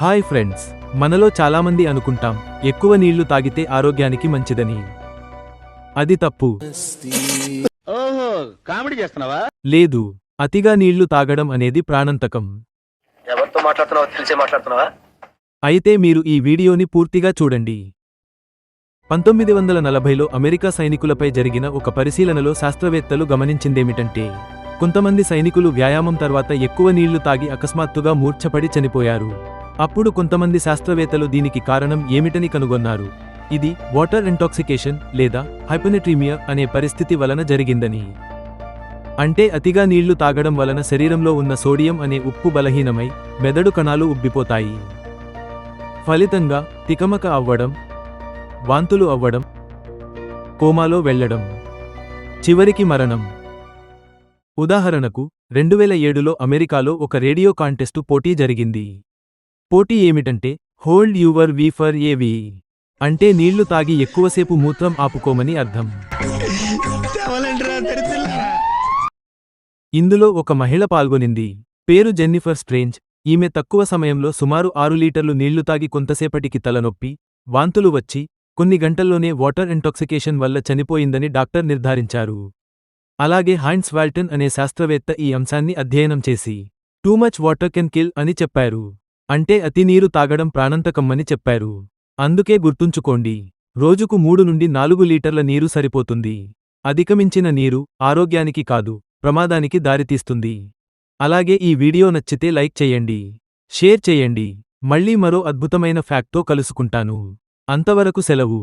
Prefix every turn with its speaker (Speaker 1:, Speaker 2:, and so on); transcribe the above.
Speaker 1: Hi friends మనలో చాలామంది అనుకుంటాం ఎక్కువ నీళ్ళు తాగితే ఆరోగ్యానికి మంచిదని. అది తప్పు.
Speaker 2: కామెడీ చేస్తున్నావా?
Speaker 1: లేదు అతిగా నీళ్ళు తాగడం అనేది ప్రాణంతకం.
Speaker 3: ఎవరితో మాట్లాడుతున్నావో తెలిసే మాట్లాడుతున్నావా?
Speaker 1: అయితే మీరు ఈ వీడియోని పూర్తిగా చూడండి. పంతొమ్మిది వందల నలభైలో అమెరికా సైనికులపై జరిగిన ఒక పరిశీలనలో శాస్త్రవేత్తలు గమనించిందేమిటంటే కొంతమంది సైనికులు వ్యాయామం తర్వాత ఎక్కువ నీళ్ళు తాగి అకస్మాత్తుగా మూర్ఛపడి చనిపోయారు. అప్పుడు కొంతమంది శాస్త్రవేత్తలు దీనికి కారణం ఏమిటని కనుగొన్నారు. ఇది వాటర్ ఇంటాక్సికేషన్ లేదా హైపోనెట్రీమియా అనే పరిస్థితి వలన జరిగిందని. అంటే అతిగా నీళ్ళు తాగడం వలన శరీరంలో ఉన్న సోడియం అనే ఉప్పు బలహీనమై మెదడు కణాలు ఉబ్బిపోతాయి. ఫలితంగా తికమక అవ్వడం వాంతులు అవ్వడం కోమాలో వెళ్ళడం చివరికి మరణం. ఉదాహరణకు రెండువేల ఏడులో అమెరికాలో ఒక రేడియో కాంటెస్టు పోటీ జరిగింది. పోటీ ఏమిటంటే hold your wee for a Wii అంటే నీళ్ళు తాగి ఎక్కువసేపు మూత్రం ఆపుకోమని అర్థం. ఇందులో ఒక మహిళ పాల్గొనింది. పేరు జెన్నిఫర్ స్ట్రేంజ్. ఈమె తక్కువ సమయంలో సుమారు ఆరు లీటర్లు నీళ్ళు తాగి కొంతసేపటికి తలనొప్పి వాంతులు వచ్చి కొన్ని గంటల్లోనే వాటర్ ఇంటాక్సికేషన్ వల్ల చనిపోయిందని డాక్టర్ నిర్ధారించారు. అలాగే హైన్స్ వాల్టన్ అనే శాస్త్రవేత్త ఈ అంశాన్ని అధ్యయనం చేసి too much water can kill అని చెప్పారు. అంటే అతి నీరు తాగడం ప్రాణంతకమ్మని చెప్పారు. అందుకే గుర్తుంచుకోండి రోజుకు మూడు నుండి నాలుగు లీటర్ల నీరు సరిపోతుంది. అధికమించిన నీరు ఆరోగ్యానికి కాదు ప్రమాదానికి దారితీస్తుంది. అలాగే ఈ వీడియో నచ్చితే లైక్ చేయండి షేర్ చేయండి. మళ్ళీ మరో అద్భుతమైన ఫ్యాక్ట్తో కలుసుకుంటాను. అంతవరకు సెలవు.